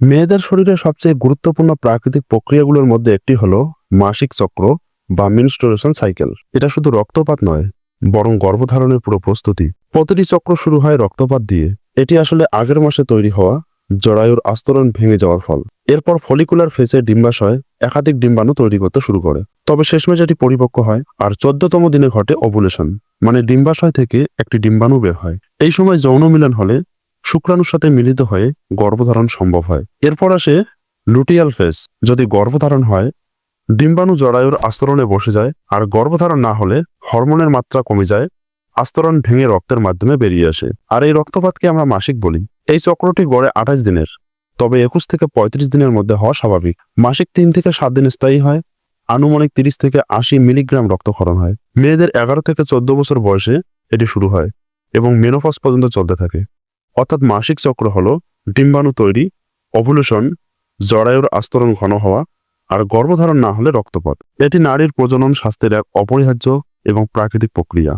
মেয়েদের শরীরে সবচেয়ে গুরুত্বপূর্ণ প্রাকৃতিক প্রক্রিয়াগুলোর মধ্যে একটি হলো মাসিক চক্র বা মিনস্ট্রুয়েশন সাইকেল এটা শুধু রক্তপাত নয়, বরং গর্ভধারণের পুরো প্রস্তুতি। প্রতিটি চক্র শুরু হয় রক্তপাত দিয়ে। এটি আসলে আগের মাসে তৈরি হওয়া জরায়ুর আস্তরণ ভেঙে যাওয়ার ফল। এরপর ফলিকুলার ফেসে ডিম্বাশয় একাধিক ডিম্বাণু তৈরি করতে শুরু করে। তবে শেষমেশ এটি পরিপক্ক হয় আর চোদ্দতম দিনে ঘটে অবুলেশন মানে ডিম্বাশয় থেকে একটি ডিম্বাণু বের হয়। এই সময় যৌন মিলন হলে শুক্রাণুর সাথে মিলিত হয়ে গর্ভধারণ সম্ভব হয়। এরপর আসে লুটিয়াল ফেস। যদি গর্ভধারণ হয়, ডিম্বাণু জরায়ুর আস্তরণে বসে যায় আর গর্ভধারণ না হলে হরমোনের মাত্রা কমে যায়, আস্তরণ ভেঙে রক্তের মাধ্যমে বেরিয়ে আসে। আর এই রক্তপাতকে আমরা মাসিক বলি। এই চক্রটি গড়ে আঠাশ দিনের, তবে একুশ থেকে পঁয়ত্রিশ দিনের মধ্যে হওয়া স্বাভাবিক। মাসিক তিন থেকে সাত দিন স্থায়ী হয়, আনুমানিক তিরিশ থেকে আশি মিলিগ্রাম রক্তক্ষরণ হয়। মেয়েদের এগারো থেকে চোদ্দ বছর বয়সে এটি শুরু হয় এবং মেনোফস পর্যন্ত চলতে থাকে। অর্থাৎ মাসিক চক্র হল ডিম্বাণু তৈরি অভুলেশন জরায়ুর আস্তরণ ঘন হওয়া, আর গর্ভধারণ না হলে রক্তপাত। এটি নারীর প্রজনন স্বাস্থ্যের এক অপরিহার্য এবং প্রাকৃতিক প্রক্রিয়া।